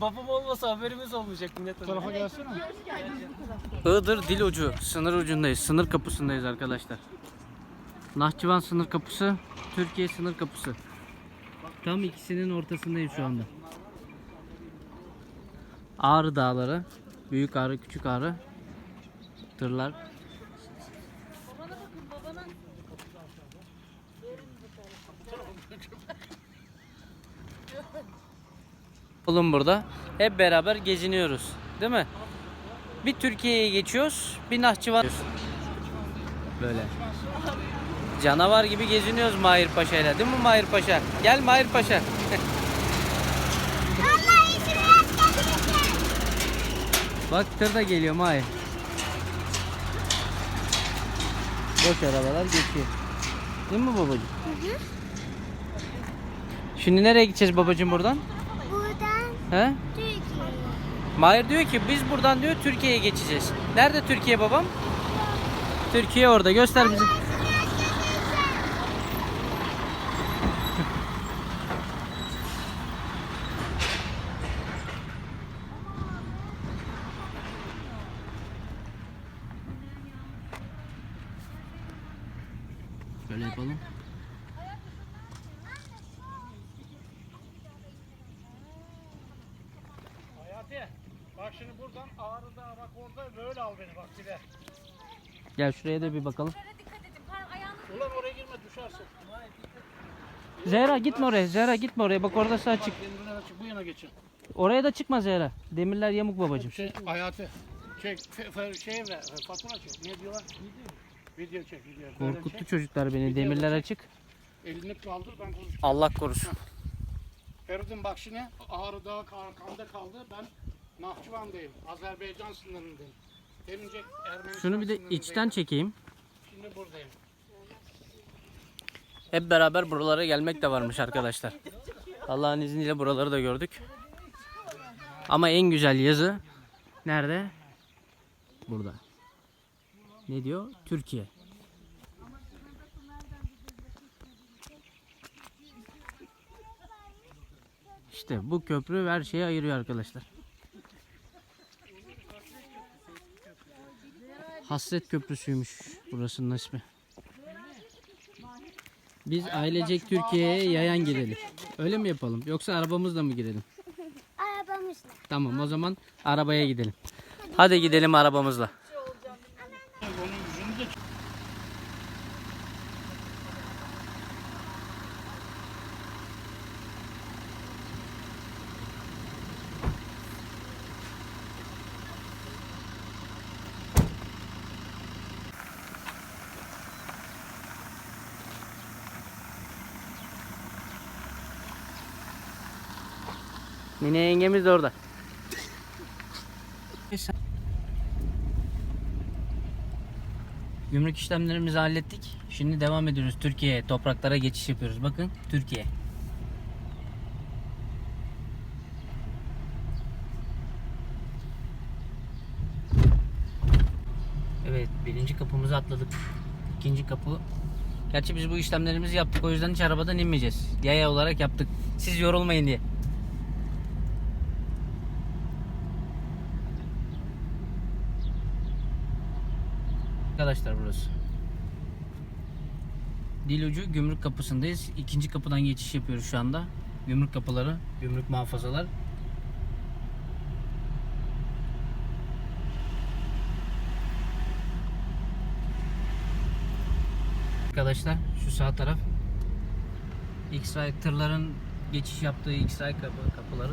Babam olmasa haberimiz olmayacak millet Bu tarafa gelsene. Iğdır dil ucu. Sınır ucundayız. Sınır kapısındayız arkadaşlar. Nahçıvan sınır kapısı, Türkiye sınır kapısı. Tam ikisinin ortasındayız şu anda. Ağrı Dağları, Büyük Ağrı, Küçük Ağrı. Tırlar. Oğlum burada. Hep beraber geziniyoruz. Değil mi? Bir Türkiye'ye geçiyoruz, bir Nahçıvan. Böyle. Canavar gibi geziniyoruz Mahir Paşa ile. Değil mi Mahir Paşa? Gel Mahir Paşa. Bak tır da geliyor Mahir. Boş arabalar geçiyor. Değil mi babacığım? Şimdi nereye gideceğiz babacığım buradan? He? Türkiye. Mahir diyor ki biz buradan diyor Türkiye'ye geçeceğiz. Nerede Türkiye babam? Türkiye orada. Göster bizi. Böyle yapalım. Hayati. Bak şimdi buradan Ağrı'da bak orada böyle al beni bak bile. Gel şuraya da bir bakalım. Ulan oraya girme düşersin. Zehra gitme oraya. Zehra gitme oraya. Bak orada sağ çık. Demirler açık bu yana geçin. Oraya da çıkma Zehra. Demirler yamuk babacığım. Şey Hayati. Çek şey ver fatura çek. Ne diyorlar? Video çek video. Korkuttu çocuklar beni. Demirler açık. Elini kaldır ben konuşacağım. Allah korusun. Feridun bak şimdi Ağrı Dağı Karkan'da kaldı. Ben Nahçıvan'dayım. Azerbaycan sınırındayım. Demince Ermenistan Şunu bir de sınırındayım. içten çekeyim. Şimdi buradayım. Hep beraber buralara gelmek de varmış arkadaşlar. Allah'ın izniyle buraları da gördük. Ama en güzel yazı nerede? Burada. Ne diyor? Türkiye. İşte bu köprü her şeyi ayırıyor arkadaşlar. Hasret Köprüsü'ymüş burasının ismi. Biz ailecek Türkiye'ye yayan girelim. Öyle mi yapalım? Yoksa arabamızla mı girelim? Arabamızla. Tamam o zaman arabaya gidelim. Hadi gidelim arabamızla. Mine yengemiz de orada. Gümrük işlemlerimizi hallettik. Şimdi devam ediyoruz Türkiye'ye. Topraklara geçiş yapıyoruz. Bakın Türkiye. Evet birinci kapımızı atladık. İkinci kapı. Gerçi biz bu işlemlerimizi yaptık. O yüzden hiç arabadan inmeyeceğiz. Yaya olarak yaptık. Siz yorulmayın diye. Arkadaşlar burası. Dilucu gümrük kapısındayız. İkinci kapıdan geçiş yapıyoruz şu anda. Gümrük kapıları, gümrük muhafazalar. Arkadaşlar şu sağ taraf X-Ray tırların geçiş yaptığı X-Ray kapı, kapıları.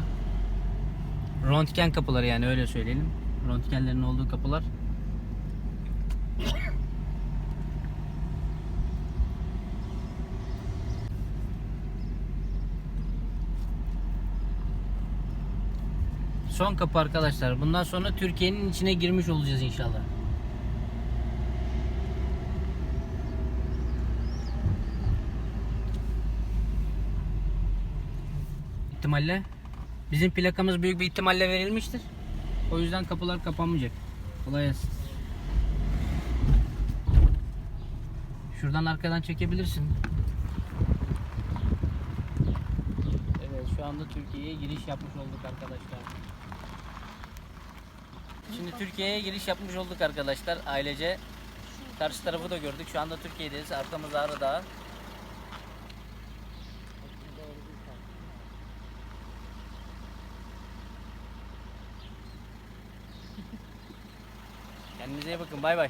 Röntgen kapıları yani öyle söyleyelim. Röntgenlerin olduğu kapılar. Son kapı arkadaşlar. Bundan sonra Türkiye'nin içine girmiş olacağız inşallah. ihtimalle bizim plakamız büyük bir ihtimalle verilmiştir. O yüzden kapılar kapanmayacak. Kolay gelsin. Şuradan arkadan çekebilirsin. Evet şu anda Türkiye'ye giriş yapmış olduk arkadaşlar. Şimdi Türkiye'ye giriş yapmış olduk arkadaşlar ailece. Karşı tarafı da gördük. Şu anda Türkiye'deyiz. Arkamız Ağrı Dağı. Kendinize iyi bakın. Bay bay.